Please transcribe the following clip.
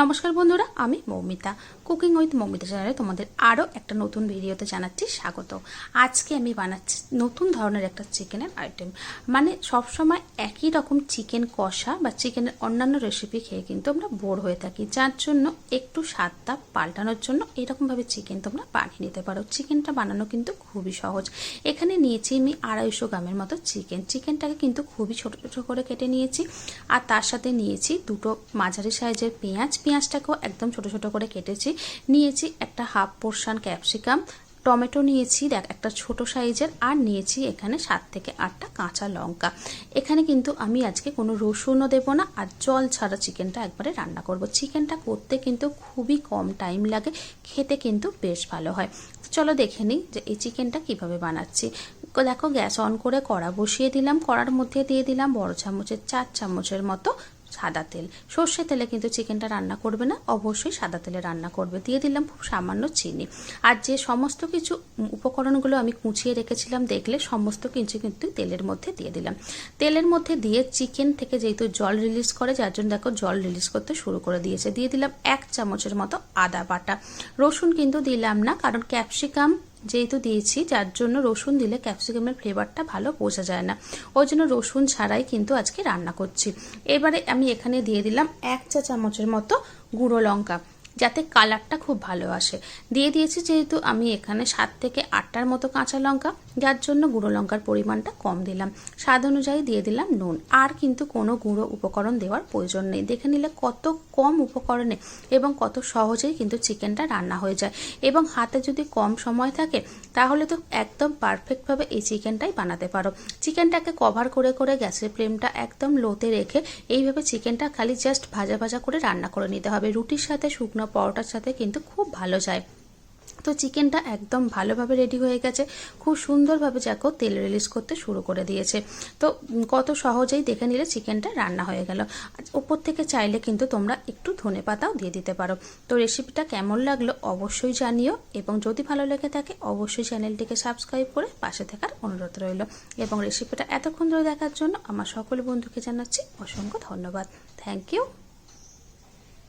নমস্কার বন্ধুরা, আমি মৌমিতা। কুকিং উইথ মৌমিতা চ্যানেলে তোমাদের আরও একটা নতুন ভিডিওতে জানাচ্ছি স্বাগত। আজকে আমি বানাচ্ছি নতুন ধরনের একটা চিকেনের আইটেম মানে সবসময় একই রকম চিকেন কষা বা চিকেনের অন্যান্য রেসিপি খেয়ে কিন্তু আমরা বোর হয়ে থাকি। যার জন্য একটু স্বাদটা পাল্টানোর জন্য এরকমভাবে চিকেন তোমরা বানিয়ে নিতে পারো। চিকেনটা বানানো কিন্তু খুবই সহজ। এখানে নিয়েছি আমি আড়াইশো গ্রামের মতো চিকেন চিকেনটাকে কিন্তু খুবই ছোটো ছোটো করে কেটে নিয়েছি। আর তার সাথে নিয়েছি দুটো মাঝারি সাইজের পেঁয়াজ পেঁয়াজটাকেও একদম ছোট ছোট করে কেটেছি। নিয়েছি একটা হাফ পোর্শন ক্যাপসিকাম। টমেটো নিয়েছি, দেখ, একটা ছোট সাইজের, আর নিয়েছি এখানে সাত থেকে আটটা কাঁচা লঙ্কা। এখানে কিন্তু আমি আজকে কোনো রসুনও দেবো না, আর জল ছাড়া চিকেনটা একবারে রান্না করব। চিকেনটা করতে কিন্তু খুবই কম টাইম লাগে, খেতে কিন্তু বেশ ভালো হয়। চলো দেখে নিই যে এই চিকেনটা কীভাবে বানাচ্ছি। দেখো, গ্যাস অন করে কড়া বসিয়ে দিলাম। কড়ার মধ্যে দিয়ে দিলাম বড় চামচের, চার চামচের মতো সাদা তেল। সর্ষে তেলে কিন্তু চিকেনটা রান্না করবে না, অবশ্যই সাদা তেলে রান্না করবে। দিয়ে দিলাম খুব সামান্য চিনি। আর যে সমস্ত কিছু উপকরণগুলো আমি কুচিয়ে রেখেছিলাম দেখলে সমস্ত কিছু কিন্তু তেলের মধ্যে দিয়ে দিলাম। তেলের মধ্যে দিয়ে চিকেন থেকে যেহেতু জল রিলিজ করে, যার জন্য দেখো জল রিলিজ করতে শুরু করে দিয়েছে। দিয়ে দিলাম এক চামচের মতো আদা বাটা। রসুন কিন্তু দিলাম না, কারণ ক্যাপসিকাম যেহেতু দিয়েছি, যার জন্য রসুন দিলে ক্যাপসিকামের ফ্লেভারটা ভালো বোঝা যায় না। ওই জন্য রসুন ছাড়াই কিন্তু আজকে রান্না করছি। এবারে আমি এখানে দিয়ে দিলাম এক চা চামচের মতো গুঁড়ো লঙ্কা। যাতে কালারটা খুব ভালো আসে। দিয়ে দিয়েছি যেহেতু আমি এখানে সাত থেকে আটটার মতো কাঁচা লঙ্কা, যার জন্য গুঁড়ো লঙ্কার পরিমাণটা কম দিলাম। স্বাদ অনুযায়ী দিয়ে দিলাম নুন। আর কিন্তু কোনো গুঁড়ো উপকরণ দেওয়ার প্রয়োজন নেই। দেখে নিলে কত কম উপকরণে এবং কত সহজেই কিন্তু চিকেনটা রান্না হয়ে যায়। এবং হাতে যদি কম সময় থাকে, তাহলে তো একদম পারফেক্টভাবে এই চিকেনটাই বানাতে পারো। চিকেনটাকে কভার করে করে গ্যাসের ফ্লেমটা একদম লোতে রেখে এইভাবে চিকেনটা খালি জাস্ট ভাজা ভাজা করে রান্না করে নিতে হবে। রুটির সাথে শুকনো পরোটার সাথে কিন্তু খুব ভালো যায়। তো চিকেনটা একদম ভালোভাবে রেডি হয়ে গেছে। খুব সুন্দরভাবে যাকো তেল রিলিজ করতে শুরু করে দিয়েছে। তো কত সহজেই দেখে নিলে চিকেনটা রান্না হয়ে গেল। ওপর থেকে চাইলে কিন্তু তোমরা একটু ধনে পাতাও দিয়ে দিতে পারো। তো রেসিপিটা কেমন লাগল অবশ্যই জানিও এবং যদি ভালো লেগে থাকে অবশ্যই চ্যানেলটিকে সাবস্ক্রাইব করে পাশে থাকার অনুরোধ রইল। এবং রেসিপিটা এতক্ষণ ধরে দেখার জন্য আমার সকল বন্ধুকে জানাচ্ছি অসংখ্য ধন্যবাদ। Thank you